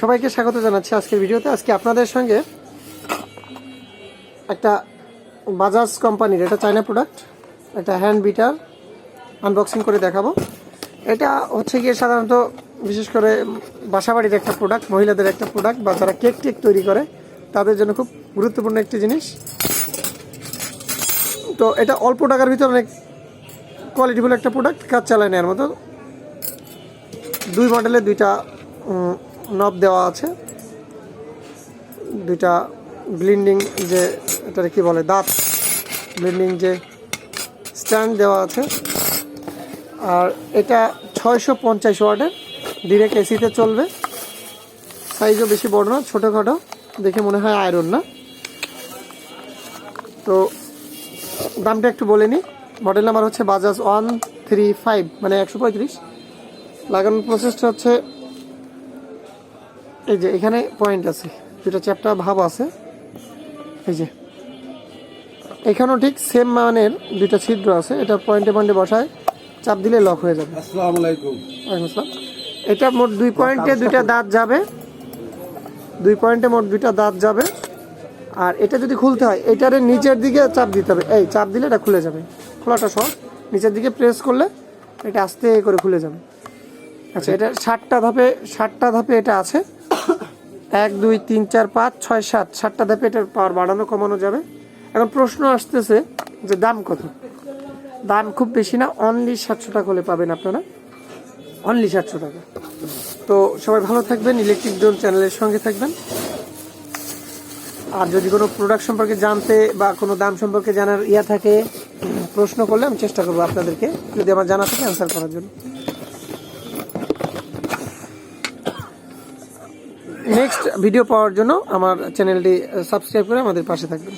সবাইকে স্বাগত জানাচ্ছি আজকের ভিডিওতে। আজকে আপনাদের সঙ্গে একটা বাজাজ কোম্পানির, এটা চায়না প্রোডাক্ট একটা হ্যান্ড বিটার আনবক্সিং করে দেখাবো। এটা হচ্ছে গিয়ে সাধারণত বিশেষ করে বাসাবাড়ির একটা প্রোডাক্ট মহিলাদের একটা প্রোডাক্ট বা যারা কেক টেক তৈরি করে, তাদের জন্য খুব গুরুত্বপূর্ণ একটি জিনিস। তো এটা অল্প টাকার ভিতরে অনেক কোয়ালিটিফুল একটা প্রোডাক্ট কাজ চালায় নেওয়ার মতো। দুই মডেলের দুইটা নব দেওয়া আছে। দুইটা ব্লিন্ডিং যে, এটার কি বলে, দাঁত ব্লিন্ডিং যে স্ট্যান্ড দেওয়া আছে। আর এটা ছয়শো পঞ্চাশ ওয়ার্ডের ডিরেক্ট এসিতে চলবে। সাইজও বেশি বড় না ছোটোখাটো দেখে মনে হয় আয়রন না। তো দামটা একটু বলে নিই মডেল নাম্বার হচ্ছে বাজাজ ওয়ান থ্রি ফাইভ মানে একশো পঁয়ত্রিশ। লাগানোর প্রসেসটা হচ্ছে এই যে এখানে পয়েন্ট আছে। দুটো চ্যাপটা ভাব আছে। এই যে এখানেও ঠিক সেম মানের দুটো ছিদ্র আছে। এটা পয়েন্টে পয়েন্টে বসায় চাপ দিলে লক হয়ে যাবে। আসসালামু আলাইকুম। আসসালাম। এটা মোট দুই পয়েন্টে দুইটা দাঁত যাবে। দুই পয়েন্টে মোট দুইটা দাঁত যাবে। আর এটা যদি খুলতে হয় এটারে নিচের দিকে চাপ দিতে হবে। এই চাপ দিলে এটা খুলে যাবে। খোলাটা সহজ। নিচের দিকে প্রেস করলে এটা আস্তে করে খুলে যাবে। আচ্ছা এটা ষাটটা ধাপে ষাটটা ধাপে এটা আছে। এক, দুই, তিন, চার, পাঁচ, ছয়, সাত, সাতটা ধাপে এটার পাওয়ার বাড়ানো, কমানো যাবে। এখন প্রশ্ন আসতেছে যে দাম কত? দাম খুব বেশি না অনলি সাতশো টাকা হলে পাবেন আপনারা। অনলি সাতশো টাকা। তো সবাই ভালো থাকবেন ইলেকট্রিক ড্রোন চ্যানেলের সঙ্গে থাকবেন। আর যদি কোনো প্রোডাক্ট সম্পর্কে জানতে বা কোনো দাম সম্পর্কে জানার ইয়া থাকে, প্রশ্ন করলে আমি চেষ্টা করব আপনাদেরকে, যদি আমার জানা থাকে অ্যান্সার করার জন্য। নেক্সট ভিডিও পাওয়ার জন্য আমার চ্যানেলটি সাবস্ক্রাইব করে আমাদের পাশে থাকবেন।